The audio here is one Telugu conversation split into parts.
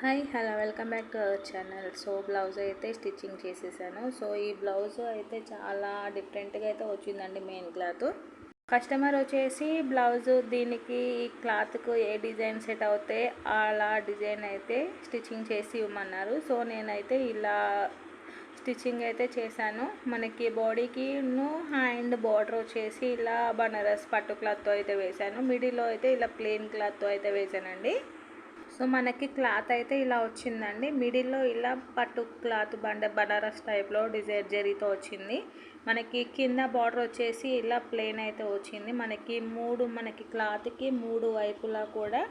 Hi hello welcome back to our channel. So blouse అయితే స్టిచ్చింగ్ చేసేసాను. సో ఈ బ్లౌజ్ అయితే చాలా డిఫరెంట్గా అయితే వచ్చిందండి మెయిన్ క్లాత్. కస్టమర్ వచ్చేసి బ్లౌజ్ దీనికి ఈ క్లాత్కు ఏ డిజైన్ సెట్ అవుతే అలా డిజైన్ అయితే స్టిచ్చింగ్ చేసి ఇవ్వమన్నారు. సో నేనైతే ఇలా స్టిచ్చింగ్ అయితే చేశాను. మనకి బాడీకి హ్యాండ్ బార్డర్ వచ్చేసి ఇలా బనారస్ పట్టు క్లాత్తో అయితే వేశాను. మిడిల్లో అయితే ఇలా ప్లెయిన్ క్లాత్తో అయితే వేశానండి. సో మనకి క్లాత్ అయితే ఇలా వచ్చిందండి. మిడిల్లో ఇలా పట్టు క్లాత్ బండ బనారస్ టైప్లో డిజైర్ జరీతో వచ్చింది. మనకి కింద బార్డర్ వచ్చేసి ఇలా ప్లెయిన్ అయితే వచ్చింది. మనకి మూడు మనకి క్లాత్కి మూడు వైపులా కూడా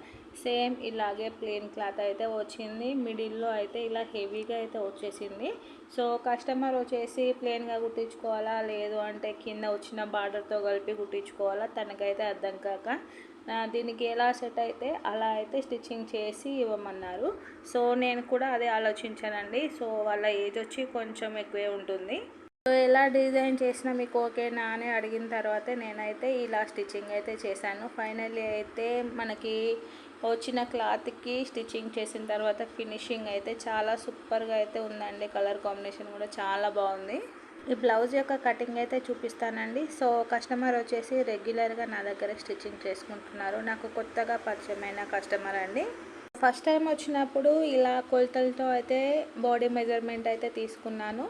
సేమ్ ఇలాగే ప్లెయిన్ క్లాత్ అయితే వచ్చింది. మిడిల్లో అయితే ఇలా హెవీగా అయితే వచ్చేసింది. సో కస్టమర్ వచ్చేసి ప్లెయిన్గా కుట్టించుకోవాలా లేదు అంటే కింద వచ్చిన బార్డర్తో కలిపి కుట్టించుకోవాలా తనకైతే అర్థం కాక దీనికి ఎలా సెట్ అయితే అలా అయితే స్టిచ్చింగ్ చేసి ఇవ్వమన్నారు. సో నేను కూడా అదే ఆలోచించానండి. సో వాళ్ళ ఏజ్ వచ్చి కొంచెం ఎక్కువే ఉంటుంది. సో ఎలా డిజైన్ చేసినా మీకు ఓకేనా అని అడిగిన తర్వాత నేనైతే ఇలా స్టిచ్చింగ్ అయితే చేశాను. ఫైనల్లీ అయితే మనకి వచ్చిన క్లాత్కి స్టిచ్చింగ్ చేసిన తర్వాత ఫినిషింగ్ అయితే చాలా సూపర్గా అయితే ఉందండి. కలర్ కాంబినేషన్ కూడా చాలా బాగుంది. ఈ బ్లౌజ్ యొక్క కటింగ్ అయితే చూపిస్తానండి. సో కస్టమర్ వచ్చేసి రెగ్యులర్గా నా దగ్గర స్టిచ్చింగ్ చేసుకుంటున్నారు. నాకు కొత్తగా పరిచయమైన కస్టమర్ అండి. ఫస్ట్ టైం వచ్చినప్పుడు ఇలా కొలతలతో అయితే బాడీ మెజర్మెంట్ అయితే తీసుకున్నాను.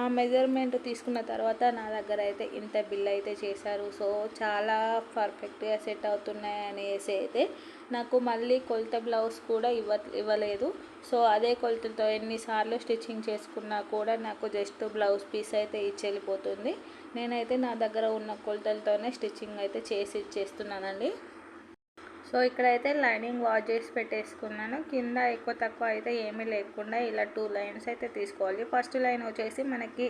ఆ మెజర్మెంట్ తీసుకున్న తర్వాత నా దగ్గర అయితే ఇంత బిల్ అయితే చేశారు. సో చాలా పర్ఫెక్ట్గా సెట్ అవుతున్నాయి అనేసి అయితే నాకు మళ్ళీ కొలత బ్లౌజ్ కూడా ఇవ్వ ఇవ్వలేదు. సో అదే కొలతతో ఎన్నిసార్లు స్టిచ్చింగ్ చేసుకున్నా కూడా నాకు జస్ట్ బ్లౌజ్ పీస్ అయితే ఇచ్చి వెళ్ళిపోతుంది నేనైతే నా దగ్గర ఉన్న కొలతలతోనే స్టిచ్చింగ్ అయితే చేసి ఇచ్చేస్తున్నానండి సో ఇక్కడైతే లైనింగ్ వాష్ చేసి పెట్టేసుకున్నాను. కింద ఎక్కువ తక్కువ అయితే ఏమీ లేకుండా ఇలా టూ లైన్స్ అయితే తీసుకోవాలి. ఫస్ట్ లైన్ వచ్చేసి మనకి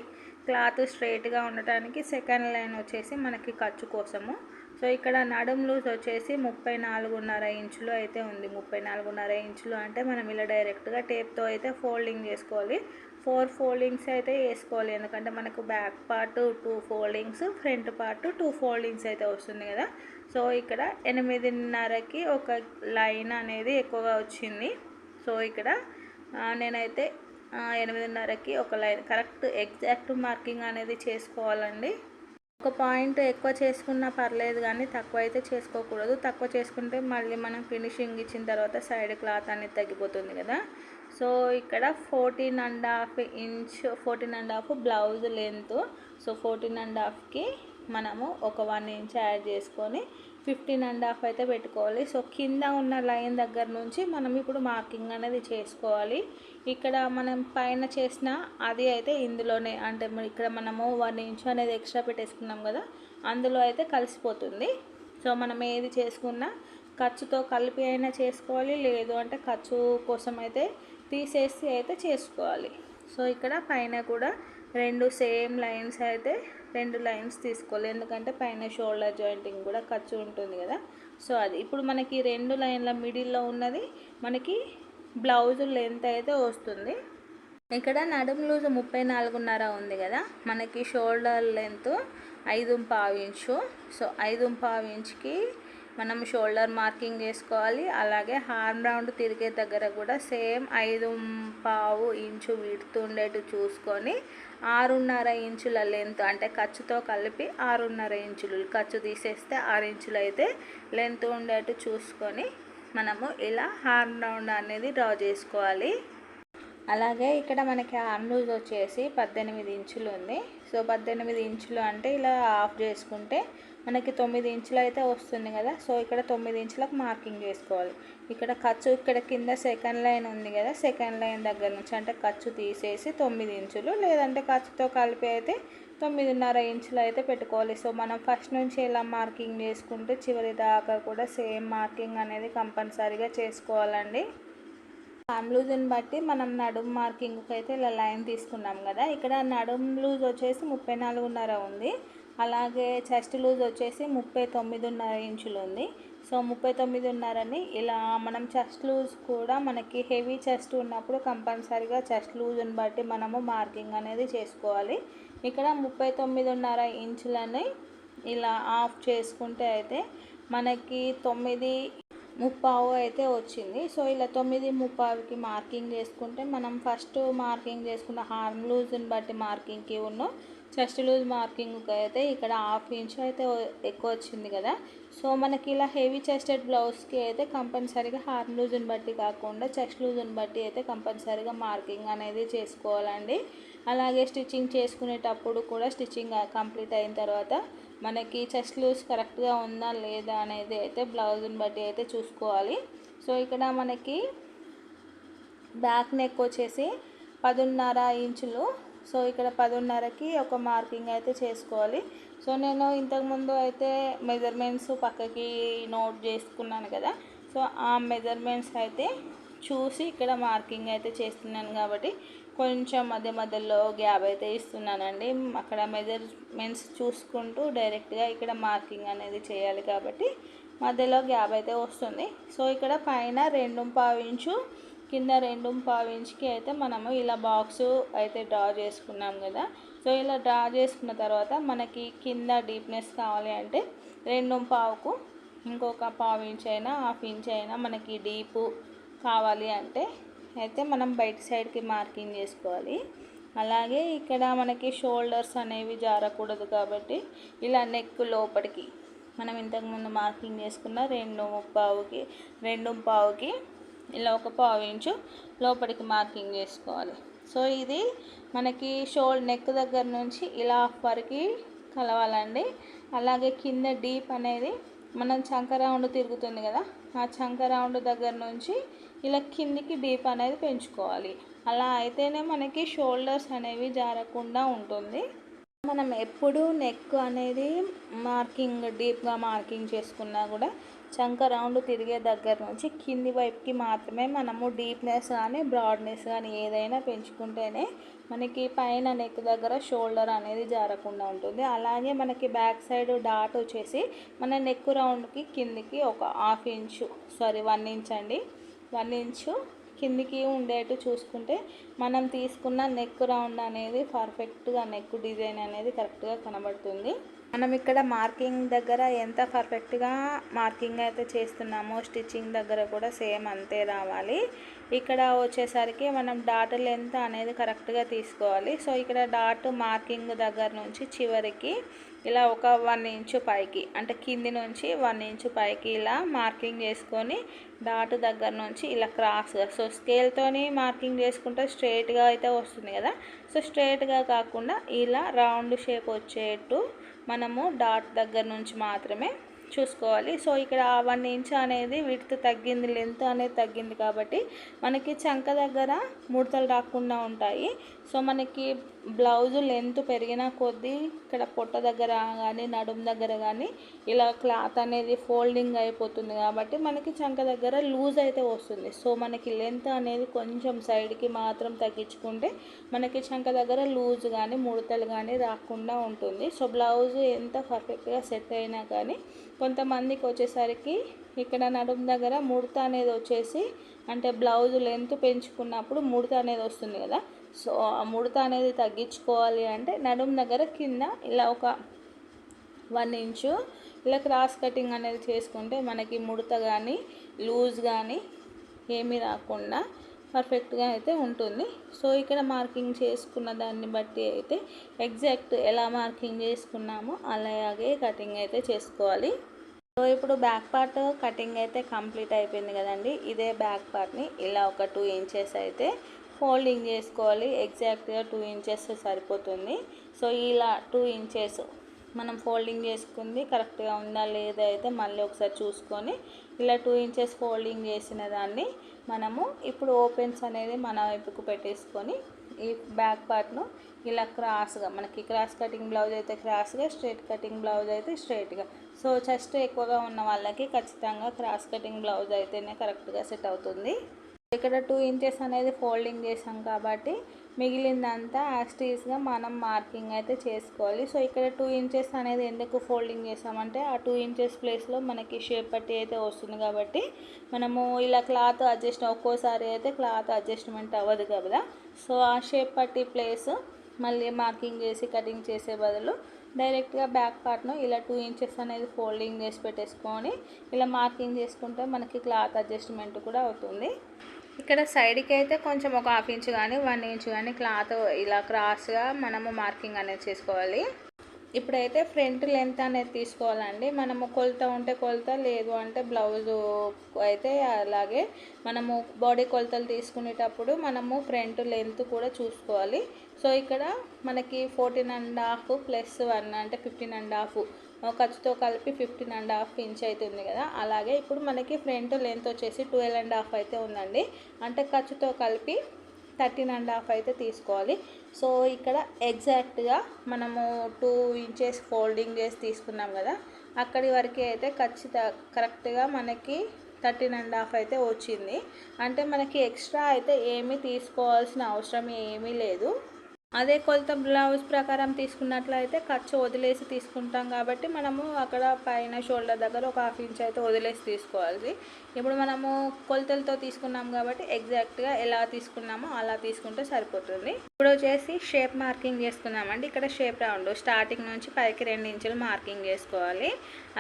క్లాత్ స్ట్రైట్గా ఉండటానికి సెకండ్ లైన్ వచ్చేసి మనకి ఖర్చు కోసము. సో ఇక్కడ నడుం లూజ్ వచ్చేసి ముప్పై నాలుగున్నర ఇంచులు అయితే ఉంది. ముప్పై నాలుగున్నర ఇంచులు అంటే మనం ఇలా డైరెక్ట్గా టేప్తో అయితే ఫోల్డింగ్ చేసుకోవాలి. ఫోర్ ఫోల్డింగ్స్ అయితే వేసుకోవాలి. ఎందుకంటే మనకు back part two foldings front part two foldings అయితే వస్తుంది కదా. సో ఇక్కడ ఎనిమిదిన్నరకి ఒక లైన్ అనేది ఎక్కువగా వచ్చింది. సో ఇక్కడ నేనైతే ఎనిమిదిన్నరకి ఒక లైన్ కరెక్ట్ ఎగ్జాక్ట్ మార్కింగ్ అనేది చేసుకోవాలండి. ఒక పాయింట్ ఎక్కువ చేసుకున్నా పర్లేదు కానీ తక్కువ అయితే చేసుకోకూడదు. తక్కువ చేసుకుంటే మళ్ళీ మనం ఫినిషింగ్ ఇచ్చిన తర్వాత సైడ్ క్లాత్ అనేది తగ్గిపోతుంది కదా. సో ఇక్కడ fourteen and half inch fourteen and half blouse length. So fourteen and హాఫ్కి మనము ఒక వన్ ఇంచ్ యాడ్ చేసుకొని ఫిఫ్టీన్ అండ్ హాఫ్ అయితే పెట్టుకోవాలి. సో కింద ఉన్న లైన్ దగ్గర నుంచి మనం ఇప్పుడు మార్కింగ్ అనేది చేసుకోవాలి. ఇక్కడ మనం పైన చేసిన అది అయితే ఇందులోనే. అంటే ఇక్కడ మనము వన్ ఇంచ్ అనేది ఎక్స్ట్రా పెట్టేసుకున్నాం కదా అందులో అయితే కలిసిపోతుంది. సో మనం ఏది చేసుకున్నా ఖర్చుతో కలిపి అయినా చేసుకోవాలి లేదు అంటే ఖర్చు కోసం అయితే తీసేసి అయితే చేసుకోవాలి. సో ఇక్కడ పైన కూడా రెండు సేమ్ లైన్స్ అయితే రెండు లైన్స్ తీసుకోవాలి. ఎందుకంటే పైన షోల్డర్ జాయింటింగ్ కూడా ఖర్చు ఉంటుంది కదా. సో అది ఇప్పుడు మనకి రెండు లైన్ల మిడిల్లో ఉన్నది మనకి బ్లౌజ్ లెంత్ అయితే వస్తుంది. ఇక్కడ నడుము లూజ్ ముప్పై నాలుగున్నర ఉంది కదా. మనకి షోల్డర్ లెంత్ ఐదు పావు ఇంచు. సో ఐదు పావు ఇంచుకి మనం షోల్డర్ మార్కింగ్ చేసుకోవాలి. అలాగే హార్మ్ రౌండ్ తిరిగే దగ్గర కూడా సేమ్ ఐదు పావు ఇంచు విడుతుండేట్టు చూసుకొని ఆరున్నర ఇంచుల లెంత్ అంటే ఖర్చుతో కలిపి ఆరున్నర ఇంచులు ఖర్చు తీసేస్తే ఆరు ఇంచులు అయితే లెంత్ ఉండేట్టు చూసుకొని మనము ఇలా హార్మ్ రౌండ్ అనేది డ్రా చేసుకోవాలి. అలాగే ఇక్కడ మనకి ఆర్మ్ లూజ్ వచ్చేసి పద్దెనిమిది ఇంచులు ఉంది. సో పద్దెనిమిది ఇంచులు అంటే ఇలా ఆఫ్ చేసుకుంటే మనకి తొమ్మిది ఇంచులు అయితే వస్తుంది కదా. సో ఇక్కడ తొమ్మిది ఇంచులకు మార్కింగ్ చేసుకోవాలి. ఇక్కడ ఖర్చు ఇక్కడ కింద సెకండ్ లైన్ ఉంది కదా. సెకండ్ లైన్ దగ్గర నుంచి అంటే ఖర్చు తీసేసి తొమ్మిది ఇంచులు లేదంటే ఖర్చుతో కలిపి అయితే తొమ్మిదిన్నర ఇంచులు అయితే పెట్టుకోవాలి. సో మనం ఫస్ట్ నుంచి ఎలా మార్కింగ్ చేసుకుంటే చివరి దాకా కూడా సేమ్ మార్కింగ్ అనేది కంపల్సరీగా చేసుకోవాలండి. ఆమ్ లూజ్ని బట్టి మనం నడుం మార్కింగ్కి అయితే ఇలా లైన్ తీసుకున్నాం కదా. ఇక్కడ నడుం లూజ్ వచ్చేసి ముప్పై నాలుగున్నర ఉంది. అలాగే చెస్ట్ లూజ్ వచ్చేసి ముప్పై తొమ్మిదిన్నర ఇంచులు ఉంది. సో ముప్పై తొమ్మిదిన్నరని ఇలా మనం చెస్ట్ లూజ్ కూడా మనకి హెవీ చెస్ట్ ఉన్నప్పుడు కంపల్సరీగా చెస్ట్ లూజ్ని బట్టి మనము మార్కింగ్ అనేది చేసుకోవాలి. ఇక్కడ ముప్పై తొమ్మిదిన్నర ఇంచులని ఇలా ఆఫ్ చేసుకుంటే అయితే మనకి తొమ్మిది ముప్పావు అయితే వచ్చింది. సో ఇలా తొమ్మిది ముప్పావుకి మార్కింగ్ చేసుకుంటే మనం ఫస్ట్ మార్కింగ్ చేసుకున్న హార్మ్ లూజ్ని బట్టి మార్కింగ్కి ఉన్న చెస్ట్ లూజ్ మార్కింగ్కి అయితే ఇక్కడ హాఫ్ ఇంచ్ అయితే ఎక్కువ వచ్చింది కదా. సో మనకి ఇలా హెవీ చెస్టెడ్ బ్లౌజ్కి అయితే కంపల్సరీగా హార్మ్ లూజ్ని బట్టి కాకుండా చెస్ట్ లూజ్ని బట్టి అయితే కంపల్సరీగా మార్కింగ్ అనేది చేసుకోవాలండి. అలాగే స్టిచ్చింగ్ చేసుకునేటప్పుడు కూడా స్టిచ్చింగ్ కంప్లీట్ అయిన తర్వాత మనకి చెస్ట్ లూజ్ కరెక్ట్గా ఉందా లేదా అనేది అయితే బ్లౌజ్ని బట్టి అయితే చూసుకోవాలి. సో ఇక్కడ మనకి బ్యాక్ నెక్ వచ్చేసి పదున్నర ఇంచులు. సో ఇక్కడ పదున్నరకి ఒక మార్కింగ్ అయితే చేసుకోవాలి. సో నేను ఇంతకుముందు అయితే మెజర్మెంట్స్ పక్కకి నోట్ చేసుకున్నాను కదా. సో ఆ మెజర్మెంట్స్ అయితే చూసి ఇక్కడ మార్కింగ్ అయితే చేస్తున్నాను కాబట్టి కొంచెం మధ్య మధ్యలో గ్యాప్ అయితే ఇస్తున్నానండి. అక్కడ మెజర్మెంట్స్ చూసుకుంటూ డైరెక్ట్గా ఇక్కడ మార్కింగ్ అనేది చేయాలి కాబట్టి మధ్యలో గ్యాప్ అయితే వస్తుంది. సో ఇక్కడ పైన రెండు పావు ఇంచు కింద రెండు పావు ఇంచుకి అయితే మనము ఇలా బాక్స్ అయితే డ్రా చేసుకున్నాం కదా. సో ఇలా డ్రా చేసుకున్న తర్వాత మనకి కింద డీప్నెస్ కావాలి అంటే రెండు పావుకు ఇంకొక పావు ఇంచ్ అయినా హాఫ్ ఇంచ్ అయినా మనకి డీపు కావాలి అంటే అయితే మనం బయట సైడ్కి మార్కింగ్ చేసుకోవాలి. అలాగే ఇక్కడ మనకి షోల్డర్స్ అనేవి జారకూడదు కాబట్టి ఇలా నెక్ లోపలికి మనం ఇంతకుముందు మార్కింగ్ చేసుకున్న రెండు పావుకి రెండు పావుకి ఇలా ఒక పావు ఇంచు లోపలికి మార్కింగ్ చేసుకోవాలి. సో ఇది మనకి షోల్ నెక్ దగ్గర నుంచి ఇలా వరకు కలవాలండి. అలాగే కింద డీప్ అనేది మనం చంక రౌండ్ తిరుగుతుంది కదా ఆ చంక రౌండ్ దగ్గర నుంచి ఇలా కిందికి డీప్ అనేది పెంచుకోవాలి. అలా అయితేనే మనకి షోల్డర్స్ అనేవి జారకుండా ఉంటుంది. మనం ఎప్పుడు నెక్ అనేది మార్కింగ్ డీప్గా మార్కింగ్ చేసుకున్నా కూడా చంక రౌండ్ తిరిగే దగ్గర నుంచి కింది వైపుకి మాత్రమే మనము డీప్నెస్ కానీ బ్రాడ్నెస్ కానీ ఏదైనా పెంచుకుంటేనే మనకి పైన నెక్ దగ్గర షోల్డర్ అనేది జారకుండా ఉంటుంది. అలాగే మనకి బ్యాక్ సైడ్ డాట్ వచ్చేసి మన నెక్ రౌండ్కి కిందికి ఒక half inch sorry one inch అండి. వన్ ఇంచు కిందికి ఉండేట్టు చూసుకుంటే మనం తీసుకున్న నెక్ రౌండ్ అనేది పర్ఫెక్ట్గా నెక్ డిజైన్ అనేది కరెక్ట్గా కనబడుతుంది. మనం ఇక్కడ మార్కింగ్ దగ్గర ఎంత పర్ఫెక్ట్గా మార్కింగ్ అయితే చేస్తున్నామో స్టిచ్చింగ్ దగ్గర కూడా సేమ్ అంతే రావాలి. ఇక్కడ వచ్చేసరికి మనం డాట్ లెంత్ అనేది కరెక్ట్గా తీసుకోవాలి. సో ఇక్కడ డాట్ మార్కింగ్ దగ్గర నుంచి చివరికి ఇలా ఒక వన్ ఇంచు పైకి అంటే కింది నుంచి వన్ ఇంచు పైకి ఇలా మార్కింగ్ చేసుకొని డాట్ దగ్గర నుంచి ఇలా క్రాస్గా సో స్కేల్తోని మార్కింగ్ చేసుకుంటే స్ట్రేట్గా అయితే వస్తుంది కదా. సో స్ట్రేట్గా కాకుండా ఇలా రౌండ్ షేప్ వచ్చేట్టు మనము డాట్ దగ్గర నుంచి మాత్రమే చూసుకోవాలి. సో ఇక్కడ వన్ ఇంచ్ అనేది విడ్త్ తగ్గింది లెంత్ అనేది తగ్గింది కాబట్టి మనకి చంక దగ్గర ముడతలు రాకుండా ఉంటాయి. సో మనకి బ్లౌజ్ లెంత్ పెరిగిన కొద్దీ ఇక్కడ పొట్ట దగ్గర కానీ నడుము దగ్గర కానీ ఇలా క్లాత్ అనేది ఫోల్డింగ్ అయిపోతుంది కాబట్టి మనకి చంక దగ్గర లూజ్ అయితే వస్తుంది. సో మనకి లెంత్ అనేది కొంచెం సైడ్కి మాత్రం తగ్గించుకుంటే మనకి చంక దగ్గర లూజ్ కానీ ముడతలు కానీ రాకుండా ఉంటుంది. సో బ్లౌజ్ ఎంత పర్ఫెక్ట్గా సెట్ అయినా కానీ కొంతమందికి వచ్చేసరికి ఇక్కడ నడుము దగ్గర ముడత అనేది వచ్చేసి అంటే బ్లౌజ్ లెంత్ పెంచుకున్నప్పుడు ముడత అనేది వస్తుంది కదా. సో ఆ ముడత అనేది తగ్గించుకోవాలి అంటే నడుము దగ్గర కింద ఇలా ఒక వన్ ఇంచు ఇలా క్రాస్ కటింగ్ అనేది చేసుకుంటే మనకి ముడత కానీ లూజ్ కానీ ఏమీ రాకుండా పర్ఫెక్ట్గా అయితే ఉంటుంది. సో ఇక్కడ మార్కింగ్ చేసుకున్న దాన్ని బట్టి అయితే ఎగ్జాక్ట్ ఎలా మార్కింగ్ చేసుకున్నామో అలాగే కటింగ్ అయితే చేసుకోవాలి. సో ఇప్పుడు బ్యాక్ పార్ట్ కటింగ్ అయితే కంప్లీట్ అయిపోయింది కదండి. ఇదే బ్యాక్ పార్ట్ని ఇలా ఒక టూ ఇంచెస్ అయితే ఫోల్డింగ్ చేసుకోవాలి. ఎగ్జాక్ట్గా టూ ఇంచెస్ సరిపోతుంది. సో ఇలా టూ ఇంచెస్ మనం ఫోల్డింగ్ చేసుకుంది కరెక్ట్గా ఉందా లేదా అయితే మళ్ళీ ఒకసారి చూసుకొని ఇలా టూ ఇంచెస్ ఫోల్డింగ్ చేసిన దాన్ని మనము ఇప్పుడు ఓపెన్స్ అనేది మన వైపుకు పెట్టేసుకొని ఈ బ్యాక్ పార్ట్ను ఇలా క్రాస్గా మనకి క్రాస్ కటింగ్ బ్లౌజ్ అయితే క్రాస్గా స్ట్రైట్ కటింగ్ బ్లౌజ్ అయితే స్ట్రైట్గా సో చెస్ట్ ఎక్కువగా ఉన్న వాళ్ళకి ఖచ్చితంగా క్రాస్ కటింగ్ బ్లౌజ్ అయితేనే కరెక్ట్గా సెట్ అవుతుంది. ఇక్కడ టూ ఇంచెస్ అనేది ఫోల్డింగ్ చేసాం కాబట్టి మిగిలిందంతా యాస్టీస్గా మనం మార్కింగ్ అయితే చేసుకోవాలి. సో ఇక్కడ టూ ఇంచెస్ అనేది ఎందుకు ఫోల్డింగ్ చేసామంటే ఆ టూ ఇంచెస్ ప్లేస్లో మనకి షేప్ పట్టి అయితే వస్తుంది కాబట్టి మనము ఇలా క్లాత్ అడ్జస్ట్ ఒక్కోసారి అయితే క్లాత్ అడ్జస్ట్మెంట్ అవ్వదు కదా. సో ఆ షేప్ పట్టి ప్లేస్ మళ్ళీ మార్కింగ్ చేసి కటింగ్ చేసే బదులు డైరెక్ట్గా బ్యాక్ పార్ట్ను ఇలా టూ ఇంచెస్ అనేది ఫోల్డింగ్ చేసి పెట్టేసుకొని ఇలా మార్కింగ్ చేసుకుంటే మనకి క్లాత్ అడ్జస్ట్మెంట్ కూడా అవుతుంది. ఇక్కడ సైడ్కి అయితే కొంచెం ఒక హాఫ్ ఇంచ్ కానీ వన్ ఇంచ్ కానీ క్లాత్ ఇలా క్రాస్గా మనము మార్కింగ్ అనేది చేసుకోవాలి. ఇప్పుడైతే ఫ్రంట్ లెంత్ అనేది తీసుకోవాలండి. మనము కొలత ఉంటే కొలత లేదు అంటే బ్లౌజు అయితే అలాగే మనము బాడీ కొలతలు తీసుకునేటప్పుడు మనము ఫ్రంట్ లెంత్ కూడా చూసుకోవాలి. సో ఇక్కడ మనకి fourteen and half plus one అంటే ఫిఫ్టీన్ అండ్ హాఫ్ ఖర్చుతో కలిపి ఫిఫ్టీన్ అండ్ హాఫ్ ఇంచ్ ఉంది కదా. అలాగే ఇప్పుడు మనకి ఫ్రంట్ లెంత్ వచ్చేసి ట్వెల్వ్ అండ్ హాఫ్ అయితే ఉందండి. అంటే ఖర్చుతో కలిపి థర్టీన్ అండ్ హాఫ్ అయితే తీసుకోవాలి. సో ఇక్కడ ఎగ్జాక్ట్గా మనము టూ ఇంచెస్ ఫోల్డింగ్ చేసి తీసుకున్నాం కదా. అక్కడి వరకు అయితే ఖచ్చిత కరెక్ట్గా మనకి థర్టీన్ అండ్ హాఫ్ అయితే వచ్చింది. అంటే మనకి ఎక్స్ట్రా అయితే ఏమీ తీసుకోవాల్సిన అవసరం ఏమీ లేదు. అదే కొలత బ్లౌజ్ ప్రకారం తీసుకున్నట్లయితే ఖర్చు వదిలేసి తీసుకుంటాం కాబట్టి మనము అక్కడ పైన షోల్డర్ దగ్గర ఒక హాఫ్ ఇంచ్ అయితే వదిలేసి తీసుకోవాలి. ఇప్పుడు మనము కొలతలతో తీసుకున్నాం కాబట్టి ఎగ్జాక్ట్గా ఎలా తీసుకున్నామో అలా తీసుకుంటే సరిపోతుంది. ఇప్పుడు వచ్చేసి షేప్ మార్కింగ్ చేసుకున్నామండి ఇక్కడ షేప్ రౌండ్ స్టార్టింగ్ నుంచి పైకి రెండు ఇంచులు మార్కింగ్ చేసుకోవాలి.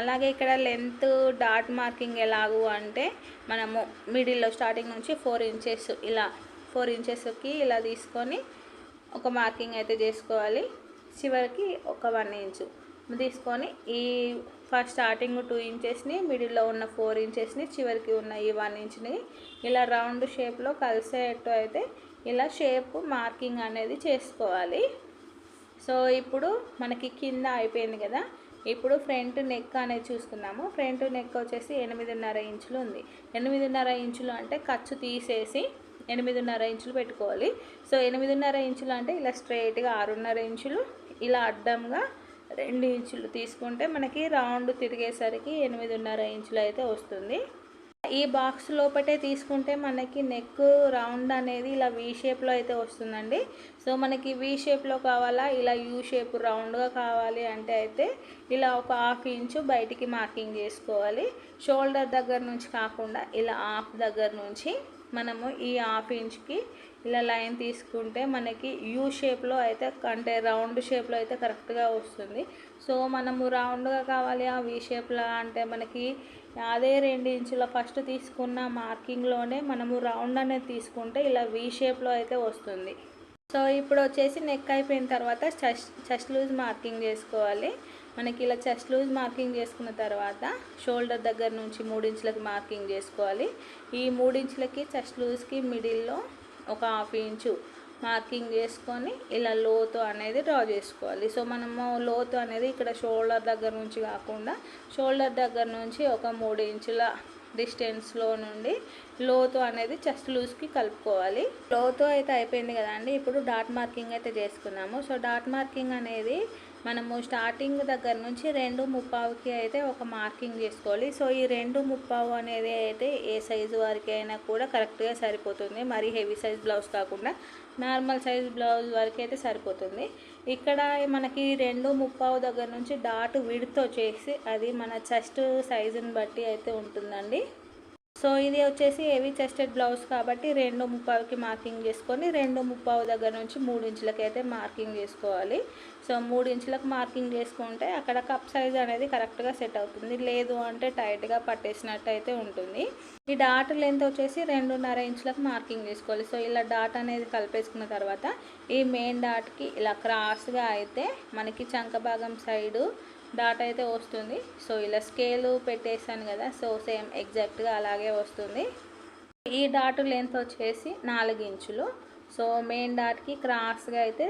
అలాగే ఇక్కడ లెంత్ డాట్ మార్కింగ్ ఎలాగు అంటే మనము మిడిల్లో స్టార్టింగ్ నుంచి ఫోర్ ఇంచెస్ ఇలా ఫోర్ ఇంచెస్కి ఇలా తీసుకొని ఒక మార్కింగ్ అయితే చేసుకోవాలి. చివరికి ఒక వన్ ఇంచు తీసుకొని ఈ ఫస్ట్ స్టార్టింగ్ టూ ఇంచెస్ని మిడిల్లో ఉన్న ఫోర్ ఇంచెస్ని చివరికి ఉన్న ఈ వన్ ఇంచ్ని ఇలా రౌండ్ షేప్లో కలిసేటట్టు అయితే ఇలా షేప్ మార్కింగ్ అనేది చేసుకోవాలి. సో ఇప్పుడు మనకి కింద అయిపోయింది కదా ఇప్పుడు ఫ్రంట్ నెక్ అనేది చూసుకున్నాము ఫ్రంట్ నెక్ వచ్చేసి ఎనిమిదిన్నర ఇంచులు ఉంది. ఎనిమిదిన్నర ఇంచులు అంటే ఖర్చు తీసేసి ఎనిమిదిన్నర ఇంచులు పెట్టుకోవాలి. సో ఎనిమిదిన్నర ఇంచులు అంటే ఇలా స్ట్రైట్గా ఆరున్నర ఇంచులు ఇలా అడ్డంగా రెండు ఇంచులు తీసుకుంటే మనకి రౌండ్ తిరిగేసరికి ఎనిమిదిన్నర ఇంచులు అయితే వస్తుంది. ఈ బాక్స్ లోపటే తీసుకుంటే మనకి నెక్ రౌండ్ అనేది ఇలా వీ షేప్లో అయితే వస్తుందండి. సో మనకి వీ షేప్లో కావాలా? ఇలా యూ షేప్ రౌండ్గా కావాలి అంటే అయితే ఇలా ఒక హాఫ్ ఇంచు బయటికి మార్కింగ్ చేసుకోవాలి. షోల్డర్ దగ్గర నుంచి కాకుండా ఇలా హాఫ్ దగ్గర నుంచి మనము ఈ హాఫ్ ఇంచ్కి ఇలా లైన్ తీసుకుంటే మనకి యూ షేప్లో అయితే అంటే రౌండ్ షేప్లో అయితే కరెక్ట్గా వస్తుంది. సో మనము రౌండ్గా కావాలి ఆ వీ షేప్లో అంటే మనకి అదే రెండు ఇంచుల ఫస్ట్ తీసుకున్న మార్కింగ్లోనే మనము రౌండ్ అనేది తీసుకుంటే ఇలా వీ షేప్లో అయితే వస్తుంది. సో ఇప్పుడు వచ్చేసి నెక్ అయిపోయిన తర్వాత చెస్ట్ చెస్ట్ లూజ్ మార్కింగ్ చేసుకోవాలి. మనకి ఇలా చెస్ట్ లూజ్ మార్కింగ్ చేసుకున్న తర్వాత షోల్డర్ దగ్గర నుంచి మూడించులకి మార్కింగ్ చేసుకోవాలి. ఈ మూడించులకి చెస్ట్ లూజ్కి మిడిల్లో ఒక హాఫ్ ఇంచు మార్కింగ్ చేసుకొని ఇలా లోతు అనేది డ్రా చేసుకోవాలి. సో మనము లోతు అనేది ఇక్కడ షోల్డర్ దగ్గర నుంచి కాకుండా షోల్డర్ దగ్గర నుంచి ఒక మూడు ఇంచుల డిస్టెన్స్లో నుండి లోతు అనేది చెస్ట్ లూజ్కి కలుపుకోవాలి. లోతు అయితే అయిపోయింది కదండి. ఇప్పుడు డాట్ మార్కింగ్ అయితే చేసుకున్నాము సో డాట్ మార్కింగ్ అనేది మనము స్టార్టింగ్ దగ్గర నుంచి రెండు ముప్పావుకి అయితే ఒక మార్కింగ్ చేసుకోవాలి. సో ఈ రెండు ముప్పావు అనేది అయితే ఏ సైజు వారికి అయినా కూడా కరెక్ట్గా సరిపోతుంది. మరి హెవీ సైజ్ బ్లౌజ్ కాకుండా నార్మల్ సైజ్ బ్లౌజ్ వరకు అయితే సరిపోతుంది. ఇక్కడ మనకి రెండు ముప్పావు దగ్గర నుంచి డాట్ విడితో చేసి అది మన చెస్ట్ సైజుని బట్టి అయితే ఉంటుందండి. సో ఇది వచ్చేసి హెవీ చెస్టెడ్ బ్లౌజ్ కాబట్టి రెండు ముప్పావుకి మార్కింగ్ చేసుకొని రెండు ముప్పావు దగ్గర నుంచి మూడు ఇంచులకి అయితే మార్కింగ్ చేసుకోవాలి. సో మూడు ఇంచులకు మార్కింగ్ చేసుకుంటే అక్కడ కప్ సైజ్ అనేది కరెక్ట్గా సెట్ అవుతుంది. లేదు అంటే టైట్గా పట్టేసినట్టు అయితే ఉంటుంది. ఈ డాట్ లెంత్ వచ్చేసి రెండున్నర ఇంచులకు మార్కింగ్ చేసుకోవాలి. సో ఇలా డాట్ అనేది కలిపేసుకున్న తర్వాత ఈ మెయిన్ డాట్కి ఇలా క్రాస్గా అయితే మనకి చంక భాగం సైడు డాట్ అయితే వస్తుంది. సో ఇలా స్కేలు పెట్టేసాను కదా. సో సేమ్ ఎగ్జాక్ట్గా అలాగే వస్తుంది. ఈ డాట్ లెంత్ వచ్చేసి నాలుగు ఇంచులు. సో మెయిన్ డాట్కి క్రాస్గా అయితే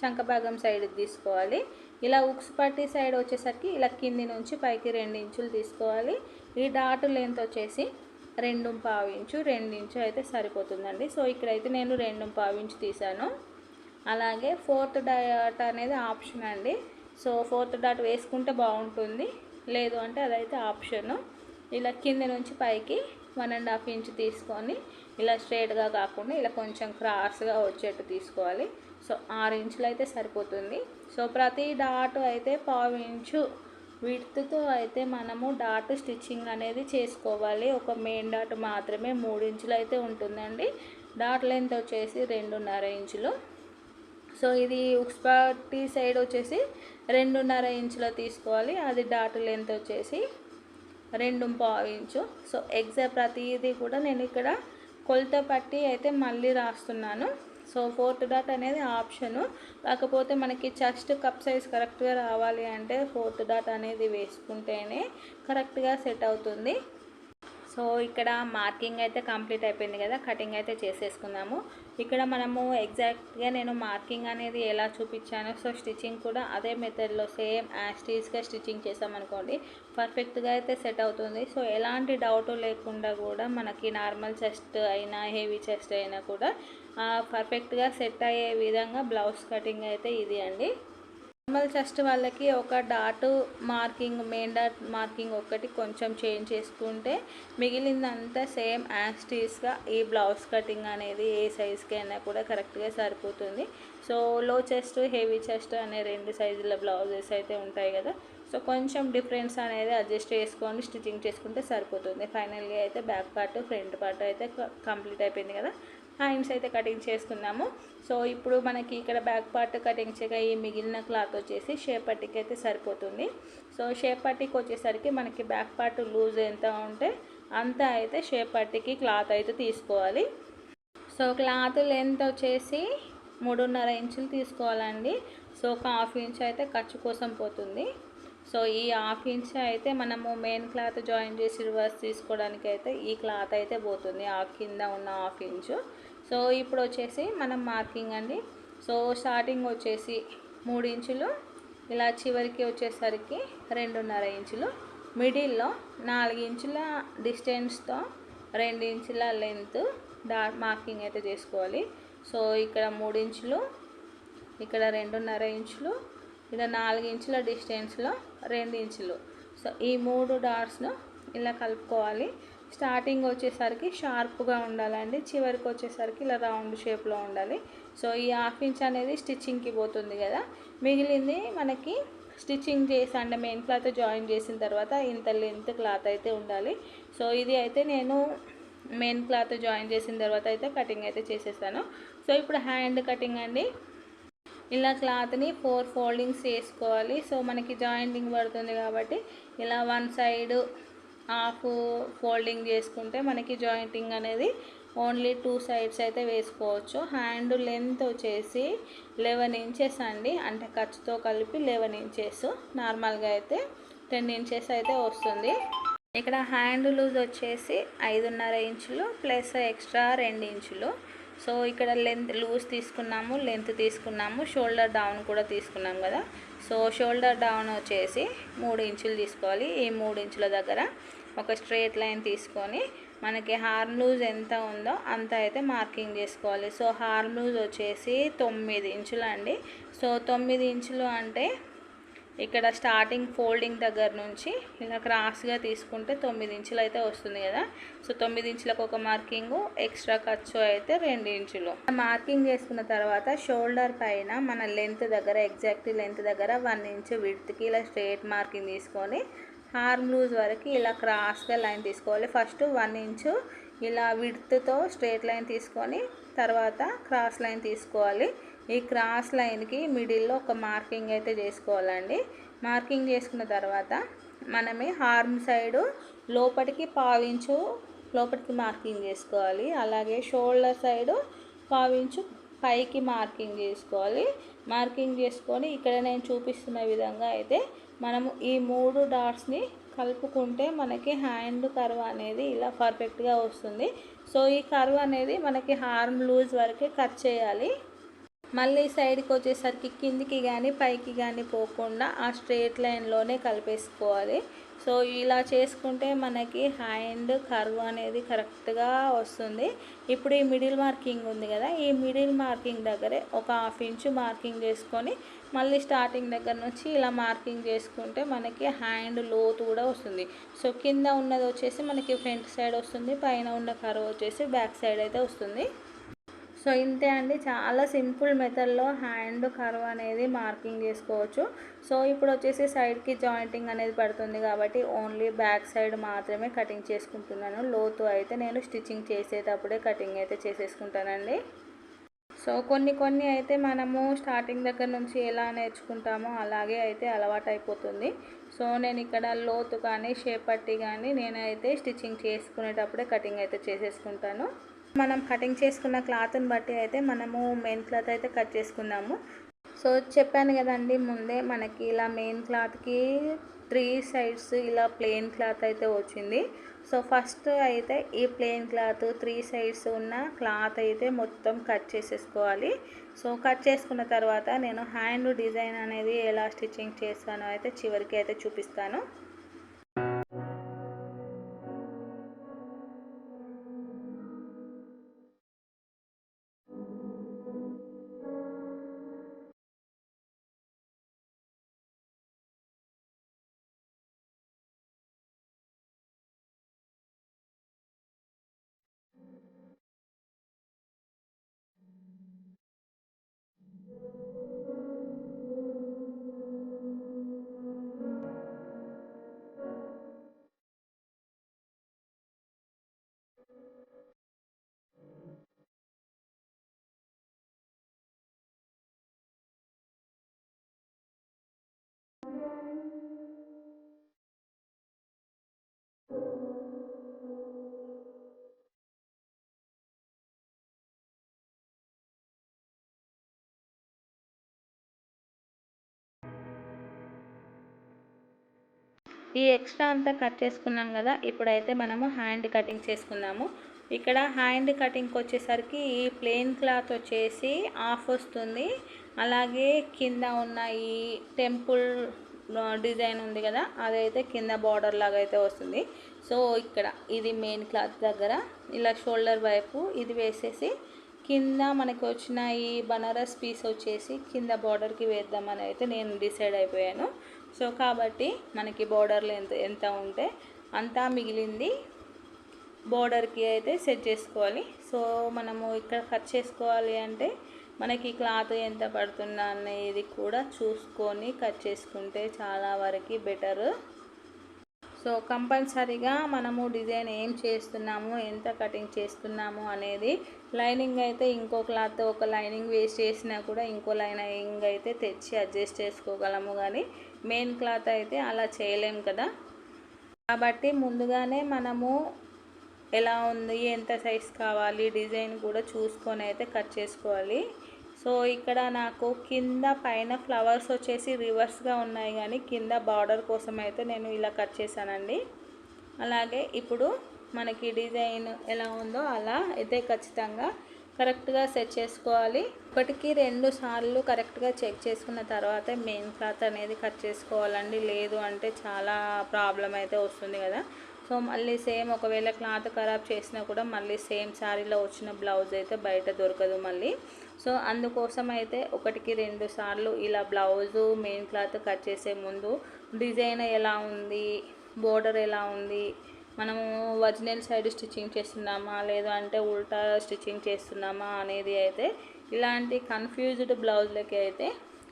చంకభాగం సైడ్ తీసుకోవాలి. ఇలా ఉక్స్ పట్టి సైడ్ వచ్చేసరికి ఇలా కింది నుంచి పైకి రెండు ఇంచులు తీసుకోవాలి. ఈ డాట్ లెంత్ వచ్చేసి రెండు పావు ఇంచు రెండు ఇంచు అయితే సరిపోతుందండి. సో ఇక్కడైతే నేను రెండు పావు ఇంచు తీసాను అలాగే ఫోర్త్ డాట్ అనేది ఆప్షన్ అండి. సో ఫోర్త్ డాట్ వేసుకుంటే బాగుంటుంది. లేదు అంటే అదైతే ఆప్షను. ఇలా కింద నుంచి పైకి వన్ అండ్ హాఫ్ ఇంచ్ తీసుకొని ఇలా స్ట్రేట్గా కాకుండా ఇలా కొంచెం క్రాస్గా వచ్చేట్టు తీసుకోవాలి. సో ఆరు ఇంచులు అయితే సరిపోతుంది. సో ప్రతి డాట్ అయితే పావు ఇంచు విడ్త్తో అయితే మనము డాట్ స్టిచ్చింగ్ అనేది చేసుకోవాలి. ఒక మెయిన్ డాట్ మాత్రమే మూడు ఇంచులు అయితే ఉంటుందండి. డాట్ లెంత్ వచ్చేసి రెండున్నర ఇంచులు. సో ఇది ఉక్స్పాటి సైడ్ వచ్చేసి రెండున్నర ఇంచులో తీసుకోవాలి. అది డాట్ లెంత్ వచ్చేసి రెండు పావు ఇంచు. సో ఎగ్జాక్ట్ ప్రతిదీ కూడా నేను ఇక్కడ కొలత పట్టి అయితే మళ్ళీ రాస్తున్నాను. సో ఫోర్త్ డాట్ అనేది ఆప్షను. కాకపోతే మనకి చెస్ట్ కప్ సైజ్ కరెక్ట్గా రావాలి అంటే ఫోర్త్ డాట్ అనేది వేసుకుంటేనే కరెక్ట్గా సెట్ అవుతుంది. సో ఇక్కడ మార్కింగ్ అయితే కంప్లీట్ అయిపోయింది కదా కటింగ్ అయితే చేసేసుకున్నాము. ఇక్కడ మనము ఎగ్జాక్ట్గా నేను మార్కింగ్ అనేది ఎలా చూపించానో సో స్టిచ్చింగ్ కూడా అదే మెథడ్లో సేమ్ యాస్టీస్గా స్టిచ్చింగ్ చేసామనుకోండి పర్ఫెక్ట్గా అయితే సెట్ అవుతుంది. సో ఎలాంటి డౌట్ లేకుండా కూడా మనకి నార్మల్ చెస్ట్ అయినా హెవీ చెస్ట్ అయినా కూడా పర్ఫెక్ట్గా సెట్ అయ్యే విధంగా బ్లౌజ్ కటింగ్ అయితే ఇది అండి. నార్మల్ చెస్ట్ వాళ్ళకి ఒక dot marking main dot marking ఒకటి కొంచెం చేంజ్ చేసుకుంటే మిగిలిందంతా సేమ్ యాక్స్టీస్గా ఈ బ్లౌజ్ కటింగ్ అనేది ఏ సైజ్కి అయినా కూడా కరెక్ట్గా సరిపోతుంది. సో లో చెస్ట్ హెవీ చెస్ట్ అనే రెండు సైజుల బ్లౌజెస్ అయితే ఉంటాయి కదా. సో కొంచెం డిఫరెన్స్ అనేది అడ్జస్ట్ చేసుకొని స్టిచ్చింగ్ చేసుకుంటే సరిపోతుంది. ఫైనల్గా అయితే బ్యాక్ పార్ట్ ఫ్రంట్ పార్ట్ అయితే కంప్లీట్ అయిపోయింది కదా. హ్యాండ్స్ అయితే కటింగ్ చేసుకున్నాము. సో ఇప్పుడు మనకి ఇక్కడ బ్యాక్ పార్ట్ కటింగ్ చేయగా ఈ మిగిలిన క్లాత్ వచ్చేసి షేప్ పట్టికి అయితే సరిపోతుంది. సో షేప్ పట్టికి వచ్చేసరికి మనకి బ్యాక్ పార్ట్ లూజ్ ఎంత ఉంటే అంత అయితే షేప్ పట్టికి క్లాత్ అయితే తీసుకోవాలి. సో క్లాత్ లెంత్ వచ్చేసి మూడున్నర ఇంచులు తీసుకోవాలండి. సో ఒక హాఫ్ ఇంచ్ అయితే ఖర్చు కోసం పోతుంది. సో ఈ హాఫ్ ఇంచ్ అయితే మనము మెయిన్ క్లాత్ జాయిన్ చేసి రివర్స్ తీసుకోవడానికి అయితే ఈ క్లాత్ అయితే పోతుంది ఆ కింద ఉన్న హాఫ్ ఇంచు. సో ఇప్పుడు వచ్చేసి మనం మార్కింగ్ అండి. సో స్టార్టింగ్ వచ్చేసి మూడు ఇంచులు ఇలా చివరికి వచ్చేసరికి రెండున్నర ఇంచులు. మిడిల్లో నాలుగు ఇంచుల డిస్టెన్స్తో రెండు ఇంచుల లెంత్ డాట్ మార్కింగ్ అయితే చేసుకోవాలి. సో ఇక్కడ మూడు ఇంచులు ఇక్కడ రెండున్నర ఇంచులు ఇలా నాలుగు ఇంచుల డిస్టెన్స్లో రెండు ఇంచులు. సో ఈ మూడు డాట్స్ను ఇలా కలుపుకోవాలి. స్టార్టింగ్ వచ్చేసరికి షార్ప్గా ఉండాలండి. చివరికి వచ్చేసరికి ఇలా రౌండ్ షేప్లో ఉండాలి. సో ఈ హాఫ్ ఇంచ్ అనేది స్టిచ్చింగ్కి పోతుంది కదా. మిగిలింది మనకి స్టిచ్చింగ్ చేసి అంటే మెయిన్ క్లాత్ జాయిన్ చేసిన తర్వాత ఇంత లెంత్ క్లాత్ అయితే ఉండాలి. సో ఇది అయితే నేను మెయిన్ క్లాత్ జాయిన్ చేసిన తర్వాత అయితే కటింగ్ అయితే చేసేసాను సో ఇప్పుడు హ్యాండ్ కటింగ్ అండి. ఇలా క్లాత్ని ఫోర్ ఫోల్డింగ్స్ వేసుకోవాలి సో మనకి జాయింటింగ్ పడుతుంది కాబట్టి ఇలా వన్ సైడ్ హాఫ్ ఫోల్డింగ్ చేసుకుంటే మనకి జాయింటింగ్ అనేది ఓన్లీ టూ సైడ్స్ అయితే వేసుకోవచ్చు. హ్యాండ్ లెంత్ వచ్చేసి లెవెన్ ఇంచెస్ అండి. అంటే ఖర్చుతో కలిపి లెవెన్ ఇంచెస్. నార్మల్గా అయితే టెన్ ఇంచెస్ అయితే వస్తుంది. ఇక్కడ హ్యాండ్ లూజ్ వచ్చేసి ఐదున్నర ఇంచులు ప్లస్ ఎక్స్ట్రా రెండు ఇంచులు. సో ఇక్కడ లెంత్ లూజ్ తీసుకున్నాము లెంత్ తీసుకున్నాము షోల్డర్ డౌన్ కూడా తీసుకున్నాం కదా. సో షోల్డర్ డౌన్ వచ్చేసి మూడు ఇంచులు తీసుకోవాలి. ఈ మూడు ఇంచుల దగ్గర ఒక స్ట్రేట్ లైన్ తీసుకొని మనకి హార్మ్ లూజ్ ఎంత ఉందో అంత అయితే మార్కింగ్ చేసుకోవాలి. సో హార్మ్ లూజ్ వచ్చేసి తొమ్మిది ఇంచులు అండి. సో తొమ్మిది ఇంచులు అంటే ఇక్కడ స్టార్టింగ్ ఫోల్డింగ్ దగ్గర నుంచి ఇలా క్రాస్గా తీసుకుంటే తొమ్మిది ఇంచులు అయితే వస్తుంది కదా. సో తొమ్మిది ఇంచులకు ఒక మార్కింగ్ ఎక్స్ట్రా ఖర్చు అయితే రెండు ఇంచులు. మార్కింగ్ చేసుకున్న తర్వాత షోల్డర్ పైన మన లెంత్ దగ్గర ఎగ్జాక్ట్ లెంత్ దగ్గర వన్ ఇంచ్ విడ్త్కి ఇలా స్ట్రేట్ మార్కింగ్ తీసుకొని హార్మ్ లూజ్ వరకు ఇలా క్రాస్గా లైన్ తీసుకోవాలి. ఫస్ట్ వన్ ఇంచు ఇలా విడ్త్తో స్ట్రేట్ లైన్ తీసుకొని తర్వాత క్రాస్ లైన్ తీసుకోవాలి. ఈ క్రాస్ లైన్కి మిడిల్లో ఒక మార్కింగ్ అయితే చేసుకోవాలండి. మార్కింగ్ చేసుకున్న తర్వాత మనమే హార్మ్ సైడు లోపలికి పావించు లోపలికి మార్కింగ్ చేసుకోవాలి. అలాగే షోల్డర్ సైడు పావించు పైకి మార్కింగ్ చేసుకోవాలి. మార్కింగ్ చేసుకొని ఇక్కడ నేను చూపిస్తున్న విధంగా అయితే మనము ఈ మూడు డాట్స్ని కలుపుకుంటే మనకి హ్యాండ్ కర్వ్ అనేది ఇలా పర్ఫెక్ట్గా వస్తుంది. సో ఈ కర్వ్ అనేది మనకి హార్మ్ లూజ్ వరకే కట్ చేయాలి. మళ్ళీ సైడ్కి వచ్చేసరికి కిందికి కానీ పైకి కానీ పోకుండా ఆ స్ట్రేట్ లైన్లోనే కలిపేసుకోవాలి. సో ఇలా చేసుకుంటే మనకి హ్యాండ్ కర్వ్ అనేది కరెక్ట్గా వస్తుంది. ఇప్పుడు ఈ మిడిల్ మార్కింగ్ ఉంది కదా ఈ మిడిల్ మార్కింగ్ దగ్గరే ఒక హాఫ్ ఇంచు మార్కింగ్ చేసుకొని మళ్ళీ స్టార్టింగ్ దగ్గర నుంచి ఇలా మార్కింగ్ చేసుకుంటే మనకి హ్యాండ్ లోతు కూడా వస్తుంది. సో కింద ఉన్నది వచ్చేసి మనకి ఫ్రంట్ సైడ్ వస్తుంది పైన ఉన్న కర్వ్ వచ్చేసి బ్యాక్ సైడ్ అయితే వస్తుంది. సో ఇంతే అండి. చాలా సింపుల్ మెథడ్లో హ్యాండ్ కర్వ్ అనేది మార్కింగ్ చేసుకోవచ్చు. సో ఇప్పుడు వచ్చేసి సైడ్కి జాయింటింగ్ అనేది పడుతుంది కాబట్టి ఓన్లీ బ్యాక్ సైడ్ మాత్రమే కటింగ్ చేసుకుంటున్నాను. లోతు అయితే నేను స్టిచ్చింగ్ చేసేటప్పుడే కటింగ్ అయితే చేసేసుకుంటానండి. సో కొన్ని కొన్ని అయితే మనము స్టార్టింగ్ దగ్గర నుంచి ఎలా నేర్చుకుంటామో అలాగే అయితే అలవాటు అయిపోతుంది. సో నేను ఇక్కడ లోతు కానీ షేప్ పట్టి కానీ నేనైతే స్టిచ్చింగ్ చేసుకునేటప్పుడే కటింగ్ అయితే చేసేసుకుంటాను. మనం కటింగ్ చేసుకున్న క్లాత్ని బట్టి అయితే మనము మెయిన్ క్లాత్ అయితే కట్ చేసుకుందాము సో చెప్పాను కదండి ముందే మనకి ఇలా మెయిన్ క్లాత్కి త్రీ సైడ్స్ ఇలా ప్లెయిన్ క్లాత్ అయితే వచ్చింది. సో ఫస్ట్ అయితే ఈ ప్లెయిన్ క్లాత్ త్రీ సైడ్స్ ఉన్న క్లాత్ అయితే మొత్తం కట్ చేసేసుకోవాలి. సో కట్ చేసుకున్న తర్వాత నేను హ్యాండ్ డిజైన్ అనేది ఎలా స్టిచ్చింగ్ చేస్తానో అయితే చివరికి అయితే చూపిస్తాను. ఈ ఎక్స్ట్రా అంతా కట్ చేసుకున్నాం కదా ఇప్పుడైతే మనము హ్యాండ్ కటింగ్ చేసుకుందాము. ఇక్కడ హ్యాండ్ కటింగ్కి వచ్చేసరికి ఈ ప్లెయిన్ క్లాత్ వచ్చేసి ఆఫ్ వస్తుంది. అలాగే కింద ఉన్న ఈ టెంపుల్ డిజైన్ ఉంది కదా అదైతే కింద బార్డర్ లాగా అయితే వస్తుంది. సో ఇక్కడ ఇది మెయిన్ క్లాత్ దగ్గర ఇలా షోల్డర్ వైపు ఇది వేసేసి కింద మనకు వచ్చిన ఈ బనారస్ పీస్ వచ్చేసి కింద బార్డర్కి వేద్దామని అయితే నేను డిసైడ్ అయిపోయాను. సో కాబట్టి మనకి బోర్డర్లు ఎంత ఎంత ఉంటే అంతా మిగిలింది బోర్డర్కి అయితే సెట్ చేసుకోవాలి. సో మనము ఇక్కడ కట్ చేసుకోవాలి అంటే మనకి క్లాత్ ఎంత పడుతుందా అనేది కూడా చూసుకొని కట్ చేసుకుంటే చాలా వరకు బెటర్ సో కంపల్సరీగా మనము డిజైన్ ఏం చేస్తున్నాము ఎంత కటింగ్ చేస్తున్నాము అనేది లైనింగ్ అయితే ఇంకో క్లాత్ ఒక లైనింగ్ వేస్ట్ చేసినా కూడా ఇంకో లైనింగ్ అయితే తెచ్చి అడ్జస్ట్ చేసుకోగలము. కానీ మెయిన్ క్లాత్ అయితే అలా చేయలేము కదా. కాబట్టి ముందుగానే మనము ఎలా ఉంది ఎంత సైజ్ కావాలి డిజైన్ కూడా చూసుకొని అయితే కట్ చేసుకోవాలి. సో ఇక్కడ నాకు కింద పైన ఫ్లవర్స్ వచ్చేసి రివర్స్గా ఉన్నాయి కానీ కింద బార్డర్ కోసం అయితే నేను ఇలా కట్ చేశానండి. అలాగే ఇప్పుడు మనకి డిజైన్ ఎలా ఉందో అలా అయితే ఖచ్చితంగా కరెక్ట్గా సెట్ చేసుకోవాలి. ఒకటికి రెండు సార్లు కరెక్ట్గా చెక్ చేసుకున్న తర్వాత మెయిన్ క్లాత్ అనేది కట్ చేసుకోవాలండి. లేదు అంటే చాలా ప్రాబ్లం అయితే వస్తుంది కదా. సో మళ్ళీ సేమ్ ఒకవేళ క్లాత్ ఖరాబ్ చేసినా కూడా మళ్ళీ సేమ్ శారీలో వచ్చిన బ్లౌజ్ అయితే బయట దొరకదు మళ్ళీ. సో అందుకోసం అయితే ఒకటికి రెండు సార్లు ఇలా బ్లౌజు మెయిన్ క్లాత్ కట్ చేసే ముందు డిజైన్ ఎలా ఉంది బోర్డర్ ఎలా ఉంది మనము ఒరిజినల్ సైడ్ స్టిచ్చింగ్ చేస్తున్నామా? లేదు అంటే ఉల్టా స్టిచ్చింగ్ చేస్తున్నామా? అనేది అయితే ఇలాంటి కన్ఫ్యూజ్డ్ బ్లౌజ్లకి అయితే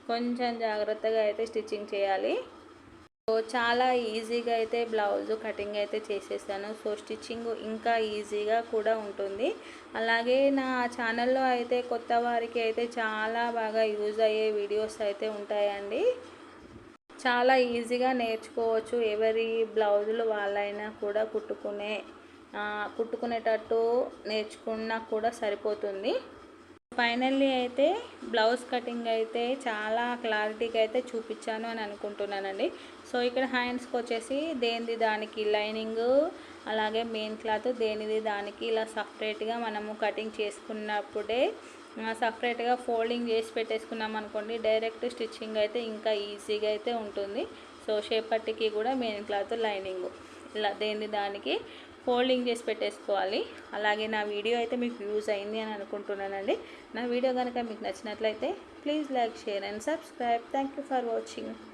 కొంచెం జాగ్రత్తగా అయితే స్టిచ్చింగ్ చేయాలి. సో చాలా ఈజీగా అయితే బ్లౌజ్ కటింగ్ అయితే చేసేసాను. సో స్టిచ్చింగ్ ఇంకా ఈజీగా కూడా ఉంటుంది. అలాగే నా ఛానల్లో అయితే కొత్త వారికి అయితే చాలా బాగా యూజ్ అయ్యే వీడియోస్ అయితే ఉంటాయండి. చాలా ఈజీగా నేర్చుకోవచ్చు. ఎవరి బ్లౌజులు వాళ్ళైనా కూడా కుట్టుకునే కుట్టుకునేటట్టు నేర్చుకున్నా కూడా సరిపోతుంది. ఫైనల్లీ అయితే బ్లౌజ్ కటింగ్ అయితే చాలా క్లారిటీగా అయితే చూపించాను అని అనుకుంటున్నానండి. సో ఇక్కడ హ్యాండ్స్కి వచ్చేసి దేనిది దానికి లైనింగ్ అలాగే మెయిన్ క్లాత్ దేనిది దానికి ఇలా సపరేట్గా మనము కటింగ్ చేసుకున్నప్పుడే సపరేట్గా ఫోల్డింగ్ చేసి పెట్టేసుకున్నాం అనుకోండి డైరెక్ట్ స్టిచ్చింగ్ అయితే ఇంకా ఈజీగా అయితే ఉంటుంది. సో షేపట్టికి కూడా మెయిన్ క్లాత్ లైనింగ్. ఇలా దేని దానికి ఫోల్డింగ్ చేసి పెట్టేసుకోవాలి. అలాగే నా వీడియో అయితే మీకు యూజ్ అయింది అని అనుకుంటున్నానండి. నా వీడియో కనుక మీకు నచ్చినట్లయితే please like share and subscribe. Thank for watching.